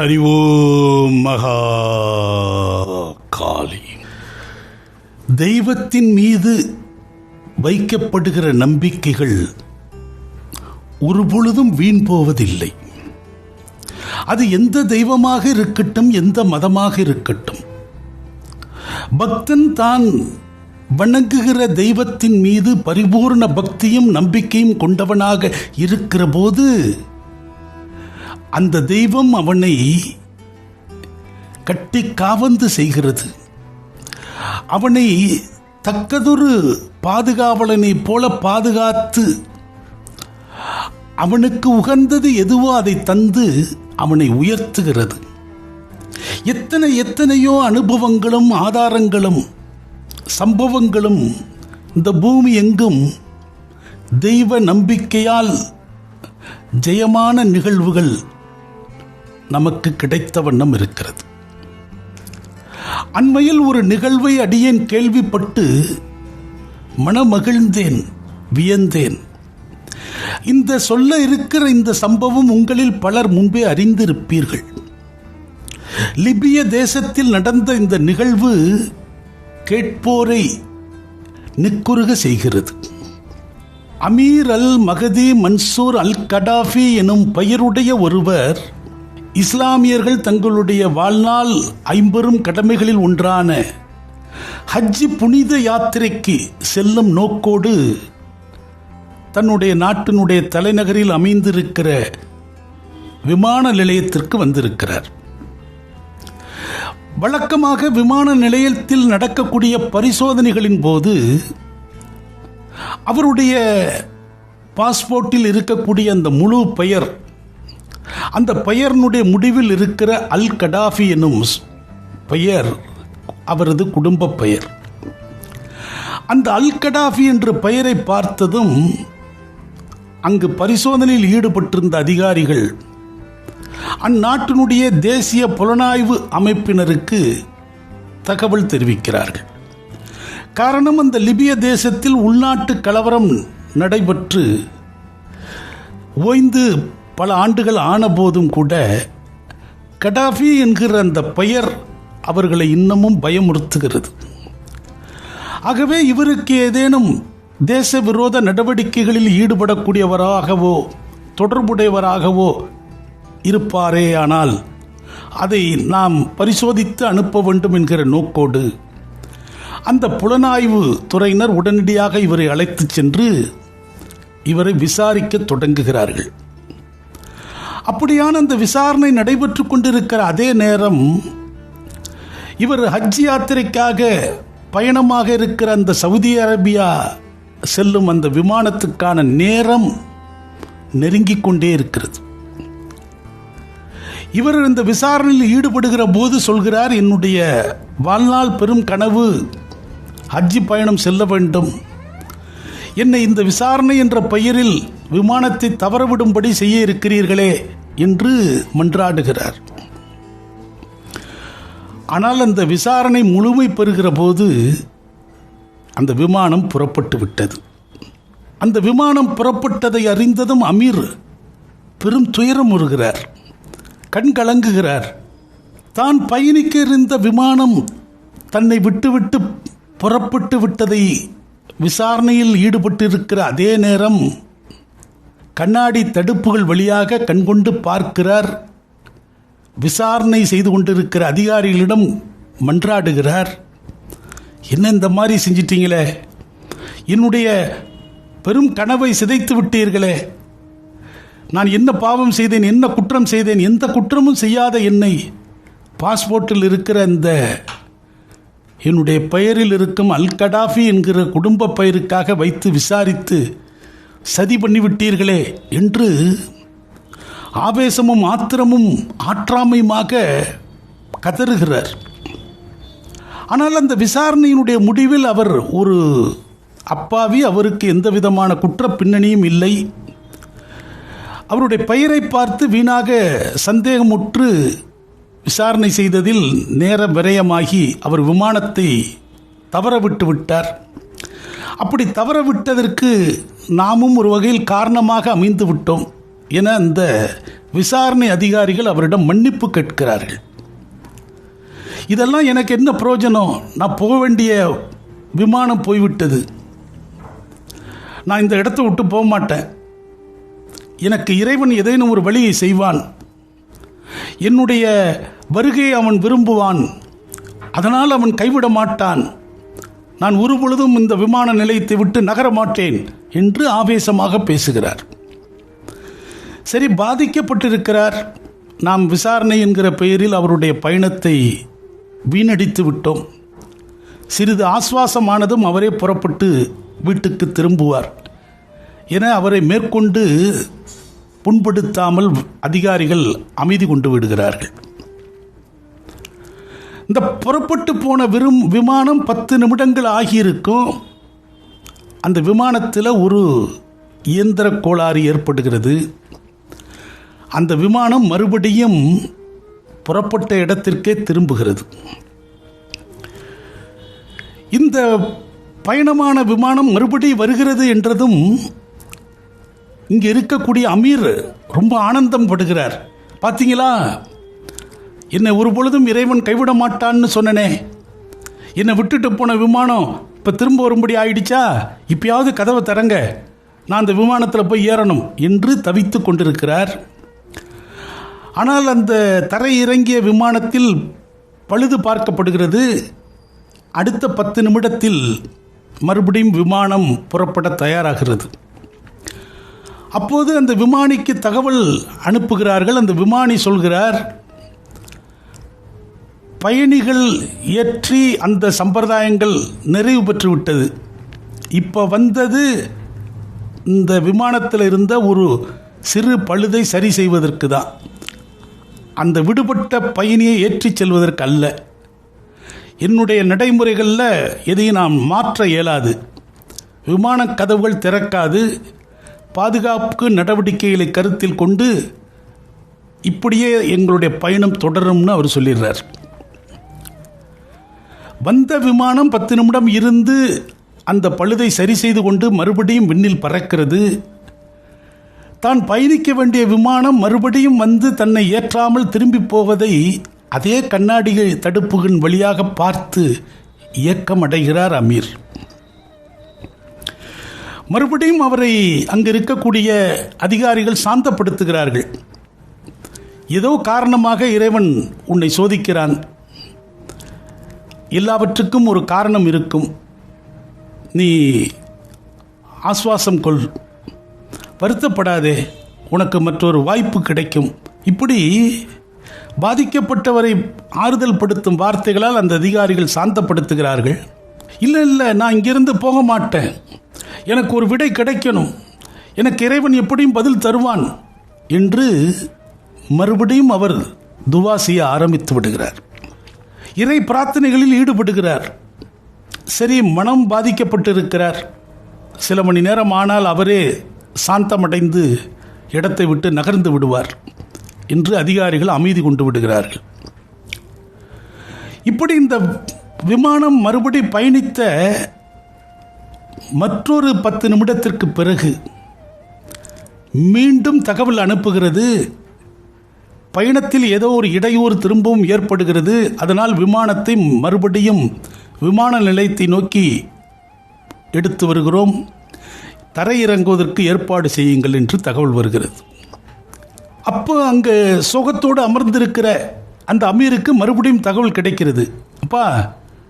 ஹரி ஓம் மகா காளி தெய்வத்தின் மீது வைக்கப்படுகிற நம்பிக்கைகள் ஒருபொழுதும் வீண் போவதில்லை. அது எந்த தெய்வமாக இருக்கட்டும் எந்த மதமாக இருக்கட்டும். பக்தன் தான் வணங்குகிற தெய்வத்தின் மீது பரிபூர்ண பக்தியும் நம்பிக்கையும் கொண்டவனாக இருக்கிற போது அந்த தெய்வம் அவனை கட்டி காவந்து செய்கிறது. அவனை தக்கதொரு பாதுகாவலனைப் போல பாதுகாத்து அவனுக்கு உகந்தது எதுவோ அதை தந்து அவனை உயர்த்துகிறது. எத்தனை எத்தனையோ அனுபவங்களும் ஆதாரங்களும் சம்பவங்களும் இந்த பூமி எங்கும் தெய்வ நம்பிக்கையால் ஜெயமான நிகழ்வுகள் நமக்கு கிடைத்த வண்ணம் இருக்கிறது. அண்மையில் ஒரு நிகழ்வை அடியேன் கேள்விப்பட்டு மனமகிழ்ந்தேன் வியந்தேன். இந்த சொல்ல இருக்கிற இந்த சம்பவம் உங்களில் பலர் முன்பே அறிந்திருப்பீர்கள். லிபிய தேசத்தில் நடந்த இந்த நிகழ்வு கேட்போரை நிக்குறுக செய்கிறது. Amir al Mahdi Mansur al Gaddafi எனும் பெயருடைய ஒருவர் இஸ்லாமியர்கள் தங்களுடைய வாழ்நாள் ஐம்பெரும் கடமைகளில் ஒன்றான ஹஜ்ஜி புனித யாத்திரைக்கு செல்லும் நோக்கோடு தன்னுடைய நாட்டினுடைய தலைநகரில் அமைந்திருக்கிற விமான நிலையத்திற்கு வந்திருக்கிறார். வழக்கமாக விமான நிலையத்தில் நடக்கக்கூடிய பரிசோதனைகளின் போது அவருடைய பாஸ்போர்ட்டில் இருக்கக்கூடிய அந்த முழு பெயர் அந்த பெயரினுடைய முடிவில் இருக்கிற அல் கடாஃபி எனும் பெயர் அவரது குடும்ப பெயர். அந்த அல் கடாஃபி என்ற பெயரை பார்த்ததும் அங்கு பரிசோதனையில் ஈடுபட்டிருந்த அதிகாரிகள் அந்நாட்டினுடைய தேசிய புலனாய்வு அமைப்பினருக்கு தகவல் தெரிவிக்கிறார்கள். காரணம் அந்த லிபிய தேசத்தில் உள்நாட்டு கலவரம் நடைபெற்று ஓய்ந்து பல ஆண்டுகள் ஆனபோதும் கூட கடாஃபி என்கிற அந்த பெயர் அவர்களை இன்னமும் பயமுறுத்துகிறது. ஆகவே இவருக்கு ஏதேனும் தேச விரோத நடவடிக்கைகளில் ஈடுபடக்கூடியவராகவோ தொடர்புடையவராகவோ இருப்பாரே ஆனால் அதை நாம் பரிசோதித்து அனுப்ப வேண்டும் என்கிற நோக்கோடு அந்த புலனாய்வு துறையினர் உடனடியாக இவரை அழைத்துச் சென்று இவரை விசாரிக்க தொடங்குகிறார்கள். அப்படியான அந்த விசாரணை நடைபெற்று கொண்டிருக்கிற அதே நேரம் இவர் ஹஜ் யாத்திரைக்காக பயணமாக இருக்கிற அந்த சவுதி அரேபியா செல்லும் அந்த விமானத்துக்கான நேரம் நெருங்கிக் கொண்டே இருக்கிறது. இவர் இந்த விசாரணையில் ஈடுபடுகிற போது சொல்கிறார் என்னுடைய வாழ்நாள் பெரும் கனவு ஹஜ்ஜி பயணம் செல்ல வேண்டும். என்னை இந்த விசாரணை என்ற பெயரில் விமானத்தை தவறவிடும்படி செய்ய இருக்கிறீர்களே என்று மன்றாடுகிறார். ஆனால் அந்த விசாரணை முழுமை பெறுகிற போது அந்த விமானம் புறப்பட்டு விட்டது. அந்த விமானம் புறப்பட்டதை அறிந்ததும் அமீர் பெரும் துயரம் உறுகிறார். கண் கலங்குகிறார். தான் பயணிக்க இருந்த விமானம் தன்னை விட்டுவிட்டு புறப்பட்டு விட்டதை விசாரணையில் ஈடுபட்டிருக்கிற அதே நேரம் கண்ணாடி தடுப்புகள் வழியாக கண்கொண்டு பார்க்கிறார். விசாரணை செய்து கொண்டிருக்கிற அதிகாரிகளிடம் மன்றாடுகிறார். என்ன இந்த மாதிரி செஞ்சிட்டீங்களே? என்னுடைய பெரும் கனவை சிதைத்து விட்டீர்களே. நான் என்ன பாவம் செய்தேன் என்ன குற்றம் செய்தேன் எந்த குற்றமும் செய்யாத என்னை பாஸ்போர்ட்டில் இருக்கிற இந்த என்னுடைய பெயரில் இருக்கும் அல் கடாஃபி என்கிற குடும்ப பெயருக்காக வைத்து விசாரித்து சதி பண்ணிவிட்டீர்களே என்று ஆவேசமும் ஆத்திரமும் ஆற்றாமையுமாக கதறுகிறார். ஆனால் அந்த விசாரணையினுடைய முடிவில் அவர் ஒரு அப்பாவி அவருக்கு எந்த விதமான குற்ற பின்னணியும் இல்லை. அவருடைய பெயரை பார்த்து வீணாக சந்தேகமுற்று விசாரணை செய்ததில் நேர விரயமாகி அவர் விமானத்தை தவற விட்டு விட்டார். அப்படி தவற விட்டதற்கு நாமும் ஒரு வகையில் காரணமாக அமைந்து விட்டோம் என அந்த விசாரணை அதிகாரிகள் அவரிடம் மன்னிப்பு கேட்கிறார்கள். இதெல்லாம் எனக்கு என்ன பிரயோஜனம்? நான் போக வேண்டிய விமானம் போய்விட்டது. நான் இந்த இடத்த விட்டு போக மாட்டேன். எனக்கு இறைவன் ஏதேனும் ஒரு வழியை செய்வான். என்னுடைய வருகையை அவன் விரும்புவான். அதனால் அவன் கைவிட மாட்டான். நான் ஒரு பொழுதும் இந்த விமான நிலையத்தை விட்டு நகர மாட்டேன் என்று ஆவேசமாக பேசுகிறார். சரி பாதிக்கப்பட்டிருக்கிறார். நாம் விசாரணை என்கிற பெயரில் அவருடைய பயணத்தை வீணடித்து விட்டோம். சிறிது ஆஸ்வாசமானதும் அவரே புறப்பட்டு வீட்டுக்கு திரும்புவார் என அவரை மேற்கொண்டு புண்படுத்தாமல் அதிகாரிகள் அமைதி கொண்டு விடுகிறார்கள். இந்த புறப்பட்டு போன விரும் விமானம் பத்து நிமிடங்கள் ஆகியிருக்கும். அந்த விமானத்தில் ஒரு இயந்திர கோளாறு ஏற்படுகிறது. அந்த விமானம் மறுபடியும் புறப்பட்ட இடத்திற்கே திரும்புகிறது. இந்த பயணமான விமானம் மறுபடியும் வருகிறது என்றதும் இங்கே இருக்கக்கூடிய அமீர் ரொம்ப ஆனந்தம் படுகிறார். பார்த்தீங்களா என்னை ஒரு பொழுதும் இறைவன் கைவிட மாட்டான்னு சொன்னனே. என்னை விட்டுட்டு போன விமானம் இப்போ திரும்ப வரும்படி ஆயிடுச்சா? இப்பயாவது கதவை தரங்க நான் அந்த விமானத்தில் போய் ஏறணும் என்று தவித்து கொண்டிருக்கிறார். ஆனால் அந்த தரை இறங்கிய விமானத்தில் பழுது பார்க்கப்படுகிறது. அடுத்த பத்து நிமிடத்தில் மறுபடியும் விமானம் புறப்பட தயாராகிறது. அப்போது அந்த விமானிக்கு தகவல் அனுப்புகிறார்கள். அந்த விமானி சொல்கிறார் பயணிகள் ஏற்றி அந்த சம்பிரதாயங்கள் நிறைவு பெற்றுவிட்டது. இப்போ வந்தது இந்த விமானத்தில் இருந்த ஒரு சிறு பழுதை சரி செய்வதற்கு தான். அந்த விடுபட்ட பயணியை ஏற்றிச் செல்வதற்கு அல்ல. என்னுடைய நடைமுறைகளில் எதையும் நாம் மாற்ற இயலாது. விமான கதவுகள் திறக்காது. பாதுகாப்பு நடவடிக்கைகளை கருத்தில் கொண்டு இப்படியே எங்களுடைய பயணம் தொடரும்னு அவர் சொல்லிடுறார். வந்த விமானம் பத்து நிமிடம் இருந்து அந்த பழுதை சரி செய்து கொண்டு மறுபடியும் விண்ணில் பறக்கிறது. தான் பயணிக்க வேண்டிய விமானம் மறுபடியும் வந்து தன்னை ஏற்றாமல் திரும்பி போவதை அதே கண்ணாடிகள் தடுப்புகளின் வழியாக பார்த்து இயக்கம் அடைகிறார் அமீர். மறுபடியும் அவரை அங்கு இருக்கக்கூடிய அதிகாரிகள் சாந்தப்படுத்துகிறார்கள். ஏதோ காரணமாக இறைவன் உன்னை சோதிக்கிறான். எல்லாவற்றுக்கும் ஒரு காரணம் இருக்கும். நீ ஆஸ்வாசம் கொள். வருத்தப்படாதே. உனக்கு மற்றொரு வாய்ப்பு கிடைக்கும். இப்படி பாதிக்கப்பட்டவரை ஆறுதல் படுத்தும் வார்த்தைகளால் அந்த அதிகாரிகள் சாந்தப்படுத்துகிறார்கள். இல்லை இல்லை நான் இங்கிருந்து போக மாட்டேன். எனக்கு ஒரு விடை கிடைக்கணும். எனக்கு இறைவன் எப்படியும் பதில் தருவான் என்று மறுபடியும் அவர் துவா செய்ய ஆரம்பித்து விடுகிறார். இறை பிரார்த்தனைகளில் ஈடுபடுகிறார். சரி மனம் பாதிக்கப்பட்டிருக்கிறார். சில மணி நேரம் ஆனால் அவரே சாந்தமடைந்து இடத்தை விட்டு நகர்ந்து விடுவார் என்று அதிகாரிகள் அமைதி கொண்டு விடுகிறார்கள். இப்படி இந்த விமானம் மறுபடி பயணித்த மற்றொரு பத்து நிமிடத்திற்கு பிறகு மீண்டும் தகவல் அனுப்புகிறது. பயணத்தில் ஏதோ ஒரு இடையூறு திரும்பவும் ஏற்படுகிறது. அதனால் விமானத்தை மறுபடியும் விமான நிலையத்தை நோக்கி எடுத்து வருகிறோம். தரையிறங்குவதற்கு ஏற்பாடு செய்யுங்கள் என்று தகவல் வருகிறது. அப்போ அங்கே சுகத்தோடு அமர்ந்திருக்கிற அந்த அமீருக்கு மறுபடியும் தகவல் கிடைக்கிறது. அப்பா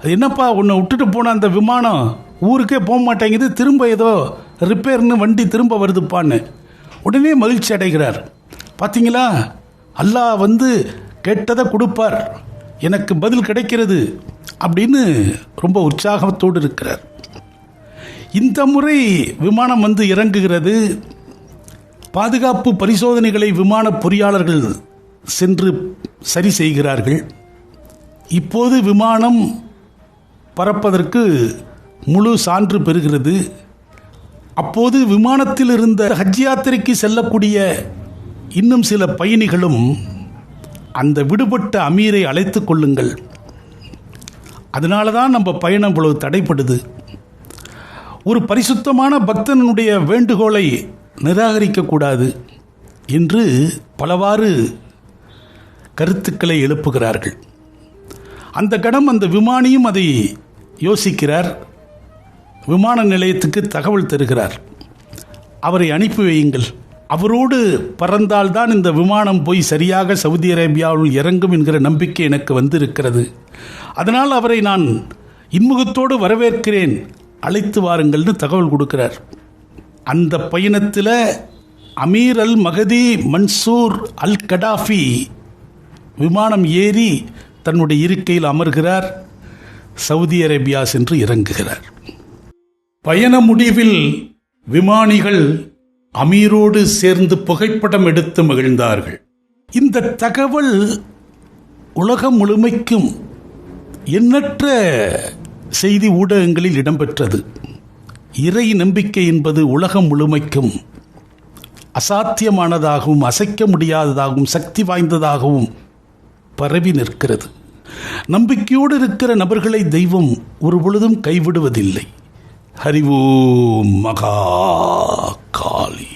அது என்னப்பா உன்னை விட்டுட்டு போன அந்த விமானம் ஊருக்கே போக மாட்டேங்குது திரும்ப ஏதோ ரிப்பேர்னு வண்டி திரும்ப வருதுப்பான்னு. உடனே மகிழ்ச்சி அடைகிறார். பார்த்தீங்களா அல்லாஹ் வந்து கேட்டதை கொடுப்பார். எனக்கு பதில் கிடைக்கிறது அப்படின்னு ரொம்ப உற்சாகத்தோடு இருக்கிறார். இந்த முறை விமானம் வந்து இறங்குகிறது. பாதுகாப்பு பரிசோதனைகளை விமான பொறியாளர்கள் சென்று சரி செய்கிறார்கள். இப்போது விமானம் பறப்பதற்கு முழு சான்று பெறுகிறது. அப்போது விமானத்தில் இருந்த ஹஜ் யாத்திரைக்கு செல்லக்கூடிய இன்னும் சில பயணிகளும் அந்த விடுபட்ட அமீரை அழைத்து கொள்ளுங்கள். அதனால தான் நம்ம பயணம் இவ்வளவு தடைப்படுது ஒரு பரிசுத்தமான பக்தனுடைய வேண்டுகோளை நிராகரிக்கக்கூடாது என்று பலவாறு கருத்துக்களை எழுப்புகிறார்கள். அந்த கணம் அந்த விமானியும் அதை யோசிக்கிறார். விமான நிலையத்துக்கு தகவல் தருகிறார். அவரை அனுப்பி வையுங்கள். அவரோடு பறந்தால்தான் இந்த விமானம் போய் சரியாக சவுதி அரேபியாவில் இறங்கும் என்கிற நம்பிக்கை எனக்கு வந்திருக்கிறது. அதனால் அவரை நான் இன்முகத்தோடு வரவேற்கிறேன். அழைத்து வாருங்கள்னு தகவல் கொடுக்கிறார். அந்த பயணத்தில் Amir al Mahdi Mansur al Gaddafi விமானம் ஏறி தன்னுடைய இருக்கையில் அமர்கிறார். சவுதி அரேபியா சென்று இறங்குகிறார். பயண முடிவில் விமானிகள் அமீரோடு சேர்ந்து புகைப்படம் எடுத்து மகிழ்ந்தார்கள். இந்த தகவல் உலகம் முழுமைக்கும் எண்ணற்ற செய்தி ஊடகங்களில் இடம்பெற்றது. இறை நம்பிக்கை என்பது உலகம் முழுமைக்கும் அசாத்தியமானதாகவும் அசைக்க முடியாததாகவும் சக்தி வாய்ந்ததாகவும் பரவி நிற்கிறது. நம்பிக்கையோடு இருக்கிற நபர்களை தெய்வம் ஒரு பொழுதும் கைவிடுவதில்லை. ஹரிவோம் மகா காளி